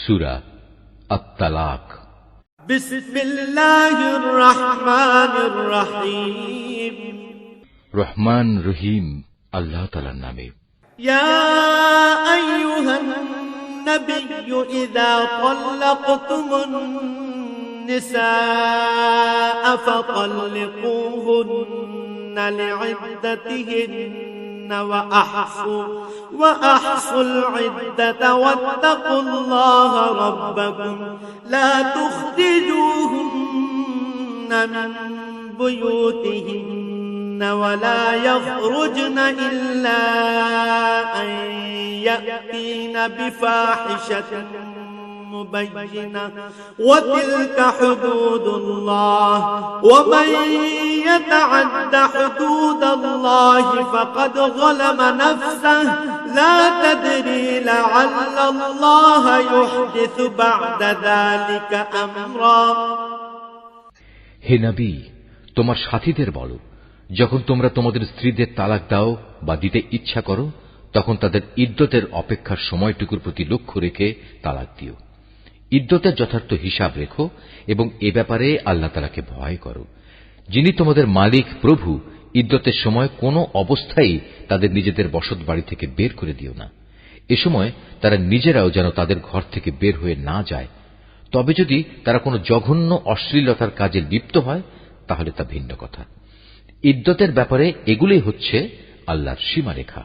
সুরা আত্মালাক بسم الله الرحمن الرحيم রহমান রহিম আল্লাহ তালার নামে يا أيها النبي إذا طلقتم النساء فطلقوهن لعدتهن وأحصوا وأحصوا العدة واتقوا الله ربكم. لا تخرجوهن من بيوتهن ولا يخرجن إلا أن يأتين بفاحشة مبينة وتلك حدود الله ومن يتعد حدود الله فقد ظلم نفسه لا تدري لعل الله يحدث بعد ذلك أمرا হে নবী তোমার সাথীদের বলো যখন তোমরা তোমাদের স্ত্রীদের তালাক দাও বা দিতে ইচ্ছা করো তখন তাদের ইদ্যতের অপেক্ষার সময়টুকুর প্রতি লক্ষ্য রেখে তালাক দিও ইদ্যতের যথার্থ হিসাব রেখো এবং এ ব্যাপারে আল্লাহ তালাকে ভয় করো। যিনি তোমাদের মালিক, প্রভু, ইদ্যতের সময় কোনো অবস্থায় তাদের নিজেদের বসত বাড়ি থেকে বের করে দিও না। এ সময় তারা নিজেরাও যেন তাদের ঘর থেকে বের হয়ে না যায়। তবে যদি তারা কোনো জঘন্য অশ্লীলতার কাজে লিপ্ত হয়, তাহলে তা ভিন্ন কথা। ইদ্যতের ব্যাপারে এগুলোই হচ্ছে আল্লাহর সীমারেখা।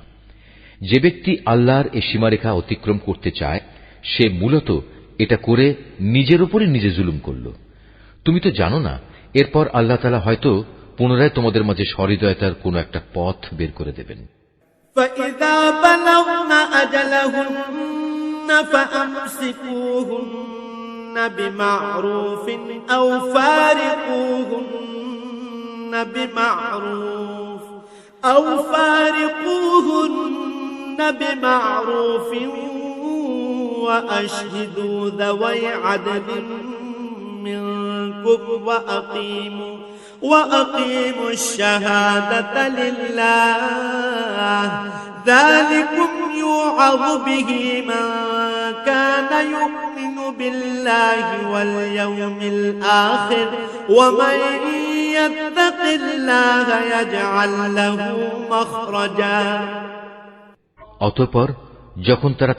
যে ব্যক্তি আল্লাহর এ সীমারেখা অতিক্রম করতে চায়, সে মূলত এটা করে নিজের উপরই নিজে জুলুম করল তুমি তো জানো না এরপর আল্লাহ তালা হয়তো পুনরায় তোমাদের মাঝে সহৃদয়তার কোনো একটা পথ বের করে দেবেন فإذا بلغن أجلهن فأمسكوهن بمعروف أو فارقوهن بمعروف أو فارقوهن بمعروف وأشهدوا ذوي عدل منكم وأقيموا وأقيموا الشهادة لله ذلكم يوعظ به من كان يؤمن بالله واليوم الآخر ومن يتق الله يجعل له مخرجا অতঃপর যখন তারা